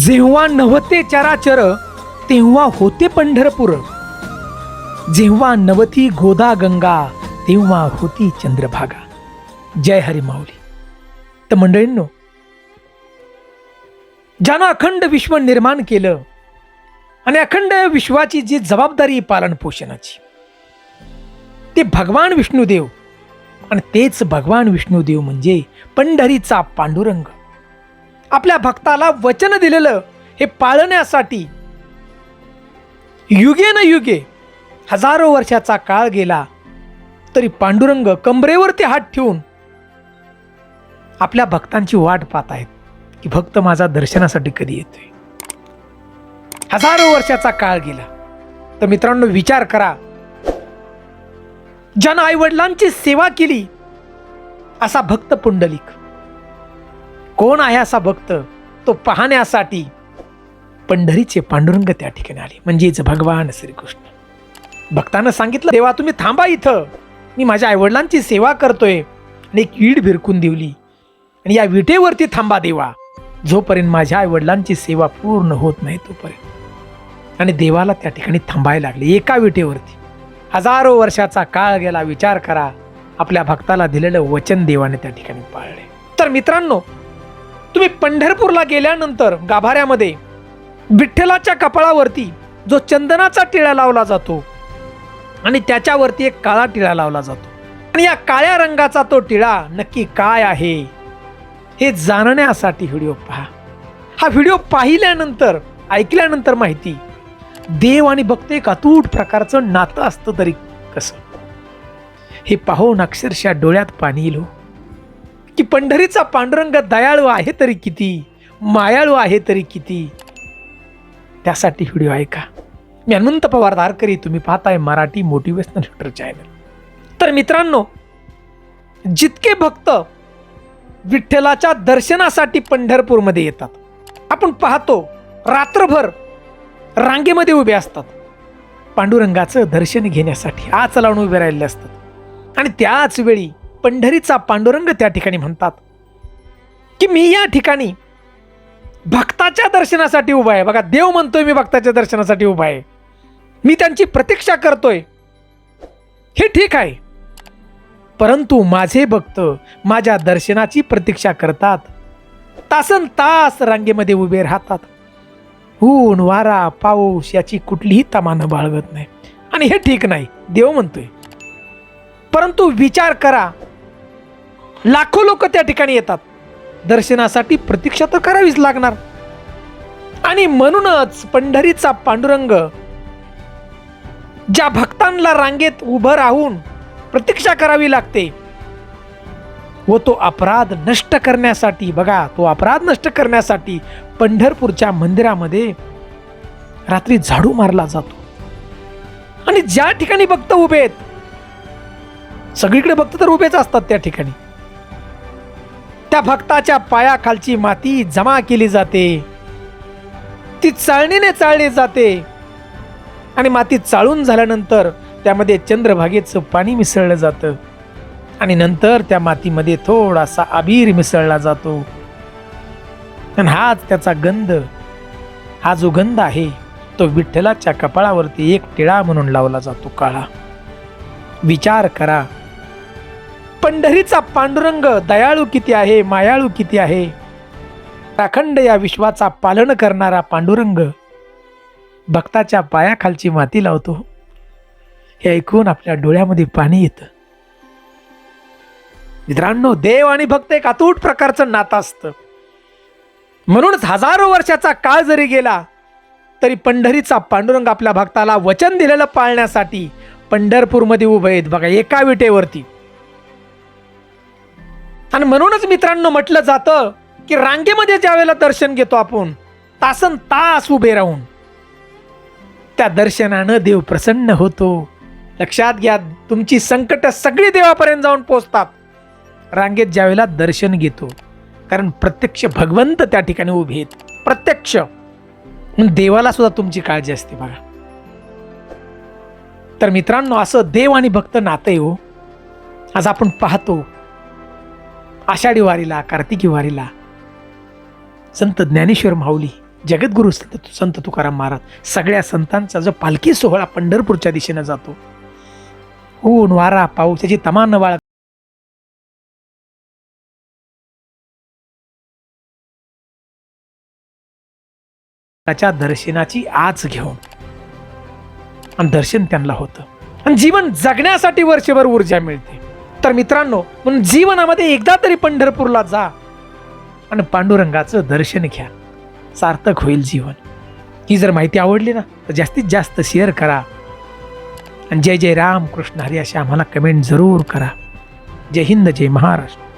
जेव्हा नव्हते चराचर तेव्हा होते पंढरपूर. जेव्हा नवती गोदा गंगा तेव्हा होती चंद्रभागा. जय हरी माऊली. तर मंडळींनो ज्यानं अखंड विश्व निर्माण केलं आणि अखंड विश्वाची जी जबाबदारी पालन पोषणाची ते भगवान विष्णुदेव. आणि तेच भगवान विष्णुदेव म्हणजे पंढरीचा पांडुरंग. आपल्या भक्ताला वचन दिलेलं हे पाळण्यासाठी युगे न युगे हजारो वर्षाचा काळ गेला तरी पांडुरंग कंबरेवरती हात ठेवून आपल्या भक्तांची वाट पाहत आहेत की भक्त माझा दर्शनासाठी कधी येतोय. हजारो वर्षाचा काळ गेला तर मित्रांनो विचार करा. ज्यानं आई वडिलांची सेवा केली असा भक्त पुंडलिक कोण आहे असा भक्त? तो पाहण्यासाठी पंढरीचे पांडुरंग त्या ठिकाणी आले. म्हणजेच भगवान श्रीकृष्ण. भक्तानं सांगितलं देवा तुम्ही थांबा इथं. मी माझ्या आईवडिलांची सेवा करतोय आणि एक ईड भिरकून देवली. आणि या विटेवरती थांबा देवा. जोपर्यंत माझ्या आईवडिलांची सेवा पूर्ण होत नाही तोपर्यंत. आणि देवाला त्या ठिकाणी थांबायला लागले एका विटेवरती. हजारो वर्षाचा काळ गेला विचार करा. आपल्या भक्ताला दिलेलं वचन देवाने त्या ठिकाणी पाळले. तर मित्रांनो तुम्ही पंढरपूरला गेल्यानंतर गाभाऱ्यामध्ये विठ्ठलाच्या कपाळावरती जो चंदनाचा टिळा लावला जातो आणि त्याच्यावरती एक काळा टिळा लावला जातो. आणि या काळ्या रंगाचा तो टिळा नक्की काय आहे हे जाणण्यासाठी व्हिडिओ पहा. हा व्हिडिओ पाहिल्यानंतर ऐकल्यानंतर माहिती देव आणि भक्त एक अतूट प्रकारचं नातं असतं तरी कसं? हे पाहून अक्षरशः डोळ्यात पाणी येलो हो. की पंढरीचा पांडुरंग दयाळू आहे तरी किती? मायाळू आहे तरी किती? त्यासाठी व्हिडिओ ऐका. मी अनंत पवार धारकरी तुम्ही पाहताय मराठी मोटिवेशनल शूटर चॅनल तर मित्रांनो जितके भक्त विठ्ठलाच्या दर्शनासाठी पंढरपूरमध्ये येतात आपण पाहतो रात्रभर रांगेमध्ये उभे असतात. पांडुरंगाचं दर्शन घेण्यासाठी आज लावून उभे राहिलेले असतात. आणि त्याच वेळी पंढरीचा पांडुरंग त्या ठिकाणी म्हणतात की मी या ठिकाणी भक्ताच्या दर्शनासाठी उभा आहे. बघा देव म्हणतोय मी भक्ताच्या दर्शनासाठी उभा आहे. मी त्यांची प्रतीक्षा करतोय. हे ठीक आहे. परंतु माझे भक्त माझ्या दर्शनाची प्रतीक्षा करतात. तासन तास रांगेमध्ये उभे राहतात. ऊन वारा पाऊस याची कुठलीही तमानं बाळगत नाही. आणि हे ठीक नाही. देव म्हणतोय. परंतु विचार करा. लाखो लोक त्या ठिकाणी येतात. दर्शनासाठी प्रतीक्षा तर करावीच लागणार. आणि म्हणूनच पंढरीचा पांडुरंग ज्या भक्तांना रांगेत उभं राहून प्रतीक्षा करावी लागते व तो अपराध नष्ट करण्यासाठी बघा तो अपराध नष्ट करण्यासाठी पंढरपूरच्या मंदिरामध्ये रात्री झाडू मारला जातो. आणि ज्या ठिकाणी भक्त उभे आहेत सगळीकडे भक्त तर उभेच असतात त्या ठिकाणी. त्या भक्ताच्या पायाखालची माती जमा केली जाते. ती चाळणीने चाळली जाते. आणि माती चाळून झाल्यानंतर त्यामध्ये चंद्रभागेचं पाणी मिसळलं जातं. आणि नंतर त्या मातीमध्ये थोडासा अबीर मिसळला जातो. आणि हाच त्याचा गंध. हा जो गंध आहे तो विठ्ठलाच्या कपाळावरती एक टिळा म्हणून लावला जातो काळा. विचार करा पंढरीचा पांडुरंग दयाळू किती आहे मायाळू किती आहे? अखंड या विश्वाचा पालन करणारा पांडुरंग भक्ताच्या पायाखालची माती लावतो. हे ऐकून आपल्या डोळ्यामध्ये पाणी येतं. मित्रांनो देव आणि भक्त एक अतूट प्रकारचं नातं असतं. म्हणूनच हजारो वर्षाचा काळ जरी गेला तरी पंढरीचा पांडुरंग आपल्या भक्ताला वचन दिलेलं पाळण्यासाठी पंढरपूरमध्ये उभे आहेत. बघा एका विटेवरती. आणि म्हणूनच मित्रांनो म्हटलं जातं की रांगेमध्ये ज्या वेळेला दर्शन घेतो आपण तासन तास उभे राहून. त्या दर्शनानं देव प्रसन्न होतो. लक्षात घ्या तुमची संकट सगळी देवापर्यंत जाऊन पोचतात. रांगेत ज्या वेळेला दर्शन घेतो कारण प्रत्यक्ष भगवंत त्या ठिकाणी उभे आहेत. प्रत्यक्ष. देवाला सुद्धा तुमची काळजी असते बघा. तर मित्रांनो असं देव आणि भक्त नातं हो. आज आपण पाहतो आषाढी वारीला कार्तिकी वारीला. संत ज्ञानेश्वर माऊली जगद्गुरु संत संत तुकाराम महाराज सगळ्या संतांचा जो पालखी सोहळा पंढरपूरच्या दिशेनं जातो. ऊन वारा पाऊस त्याची तमान वाळ त्याच्या दर्शनाची आज घेऊन. आणि दर्शन त्यांना होतं. आणि जीवन जगण्यासाठी वर्षभर ऊर्जा मिळते. तर मित्रांनो म्हणून जीवनामध्ये एकदा तरी पंढरपूरला जा आणि पांडुरंगाचं दर्शन घ्या. सार्थक होईल जीवन. ही जर माहिती आवडली ना तर जास्तीत जास्त शेअर करा. आणि जय जय राम कृष्ण हरी अशी आम्हाला कमेंट जरूर करा. जय हिंद जय महाराष्ट्र.